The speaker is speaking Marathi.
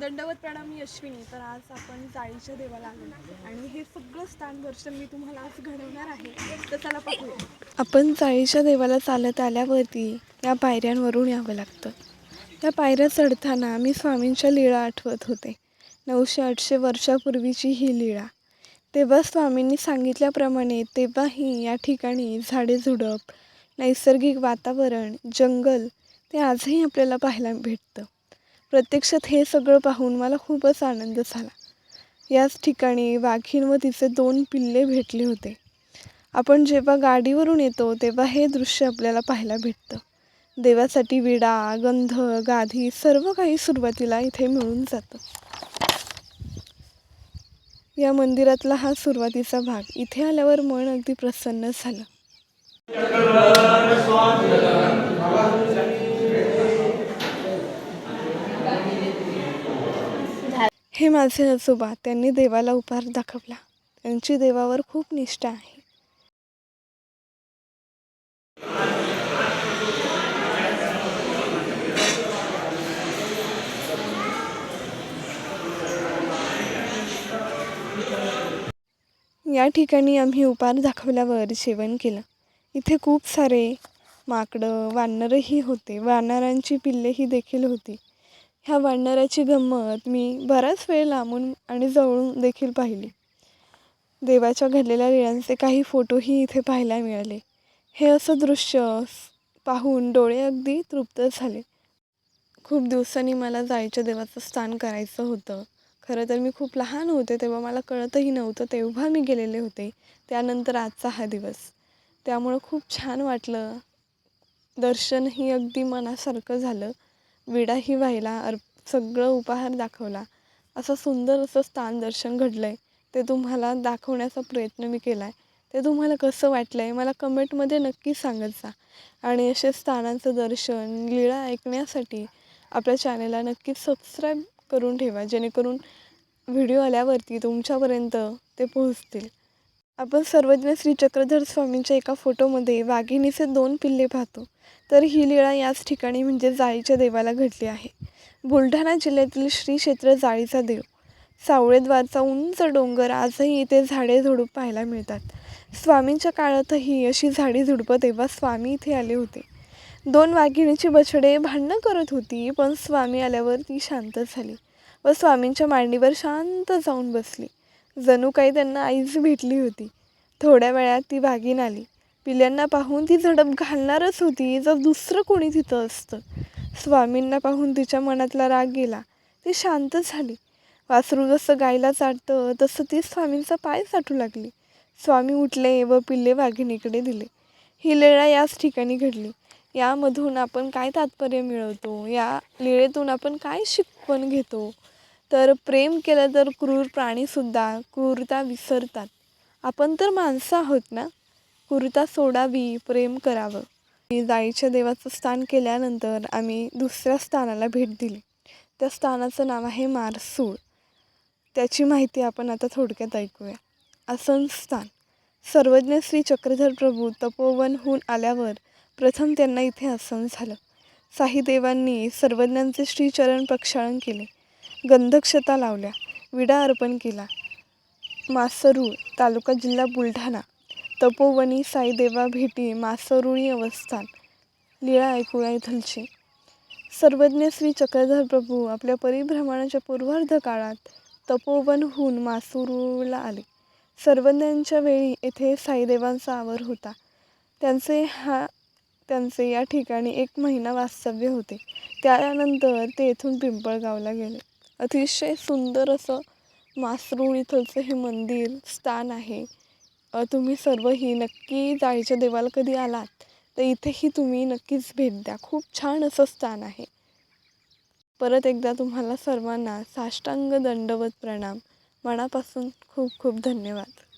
दंडवत प्रणाम मी अश्विनी तर आज आपण जाळीच्या देवाला आलो. आणि हे सगळं स्थान दर्शन मी तुम्हाला आज घडवणार आहे. तर चला पाहूया. आपण जाळीच्या देवाला चालत आल्यावरती या पायऱ्यांवरून यावं लागतं. या पायऱ्या चढताना मी स्वामींच्या लीळा आठवत होते. नऊशे आठशे वर्षापूर्वीची ही लीळा. तेव्हा स्वामींनी सांगितल्याप्रमाणे तेव्हाही या ठिकाणी झाडे झुडप नैसर्गिक वातावरण जंगल ते आजही आपल्याला पाहायला भेटतं. प्रत्यक्षात हे सगळं पाहून मला खूपच आनंद झाला. याच ठिकाणी वाघीण व तिचे दोन पिल्ले भेटले होते. आपण जेव्हा गाडीवरून येतो तेव्हा हे दृश्य आपल्याला पाहायला भेटतं. देवासाठी विडा गंध गाधी सर्व काही सुरुवातीला इथे मिळून जातं. या मंदिरातला हा सुरुवातीचा भाग इथे आल्यावर मन अगदी प्रसन्न झालं. हे माझे आजोबा. त्यांनी देवाला उपहार दाखवला. त्यांची देवावर खूप निष्ठा आहे. या ठिकाणी आम्ही उपहार दाखवल्यावर जेवण केलं. इथे खूप सारे माकडं वानरही होते. वानरांची पिल्लेही देखील होती. ह्या वानराची गंमत मी बराच वेळ लांबून आणि जवळून देखील पाहिली. देवाच्या घडलेल्या लीळांचे काही फोटोही इथे पाहायला मिळाले. हे असं दृश्य पाहून डोळे अगदी तृप्त झाले. खूप दिवसांनी मला जायच्या देवाचं स्थान करायचं होतं. खरं तर मी खूप लहान होते तेव्हा मला कळतही नव्हतं तेव्हा मी गेलेले होते. त्यानंतर आजचा हा दिवस. त्यामुळं खूप छान वाटलं. दर्शनही अगदी मनासारखं झालं. विडाही व्हायला अर सगळं उपहार दाखवला. असं सुंदर असं स्थान दर्शन घडलं आहे ते तुम्हाला दाखवण्याचा प्रयत्न मी केला आहे ते तुम्हाला कसं वाटलं आहे मला कमेंटमध्ये नक्की सांगत जा. आणि असे स्थानांचं दर्शन लीळा ऐकण्यासाठी आपल्या चॅनेलला नक्की सबस्क्राईब करून ठेवा जेणेकरून व्हिडिओ आल्यावरती तुमच्यापर्यंत ते पोहोचतील. आपण सर्वज्ञ श्री चक्रधर स्वामींच्या एका फोटोमध्ये वाघिणीचे दोन पिल्ले पाहतो. तर ही लीळा याच ठिकाणी म्हणजे जाळीच्या देवाला घडली आहे. बुलढाणा जिल्ह्यातील श्री क्षेत्र जाळीचा देव. सावळेद्वारचा उंच डोंगर आजही इथे झाडे झुडूप पाहायला मिळतात. स्वामींच्या काळातही अशी झाडी झुडपं तेव्हा स्वामी इथे आले होते. दोन वाघिणीची बछडे भांडणं करत होती पण स्वामी आल्यावर ती शांत झाली व स्वामींच्या मांडीवर शांत जाऊन बसली. जणू काही त्यांना आईच भेटली होती. थोड्या वेळात ती वाघीण आली. पिल्यांना पाहून ती झडप घालणारच होती जर दुसरं कोणी तिथं असतं. स्वामींना पाहून तिच्या मनातला राग गेला. ती शांत झाली. वासरू जसं गायला चाटतं तसं ती स्वामींचा पाय चाटू लागली. स्वामी उठले व पिल्ले वाघिणीकडे दिले. ही लीळा याच ठिकाणी घडली. यामधून आपण काय तात्पर्य मिळवतो? या लीळेतून आपण काय शिकवण घेतो? तर प्रेम केलं तर क्रूर प्राणीसुद्धा क्रूरता विसरतात. आपण तर माणसं आहोत ना? कुरता सोडावी प्रेम करावं. मी जाईच्या देवाचं स्थान केल्यानंतर आम्ही दुसऱ्या स्थानाला भेट दिली. त्या स्थानाचं नाव आहे मारसूळ. त्याची माहिती आपण आता थोडक्यात ऐकूया. आसन स्थान. सर्वज्ञ श्री चक्रधर प्रभू तपोवनहून आल्यावर प्रथम त्यांना इथे आसन झालं. साईदेवांनी सर्वज्ञांचे श्रीचरण प्रक्षाळन केले. गंधक्षता लावल्या. विडा अर्पण केला. मासरूळ तालुका जिल्हा बुलढाणा. तपोवनी साईदेवा भेटी मासरुणी अवस्थान. लीळा ऐकुळा इथलची सर्वज्ञ श्री चक्रधर प्रभू आपल्या परिभ्रमणाच्या पूर्वार्ध काळात तपोवनहून मासुरूला आले. सर्वज्ञांच्या वेळी येथे साईदेवांचा आवर होता. त्यांचे हा त्यांचे या ठिकाणी एक महिना वास्तव्य होते. त्यानंतर ते येथून पिंपळगावला गेले. अतिशय सुंदर असं मासरूळ इथलचं हे मंदिर स्थान आहे. तुम्ही सर्वही नक्की जाळीच्या देवाला कधी आलात तर इथेही तुम्ही नक्कीच भेट द्या. खूप छान असं स्थान आहे. परत एकदा तुम्हाला सर्वांना साष्टांग दंडवत प्रणाम. मनापासून खूप खूप धन्यवाद.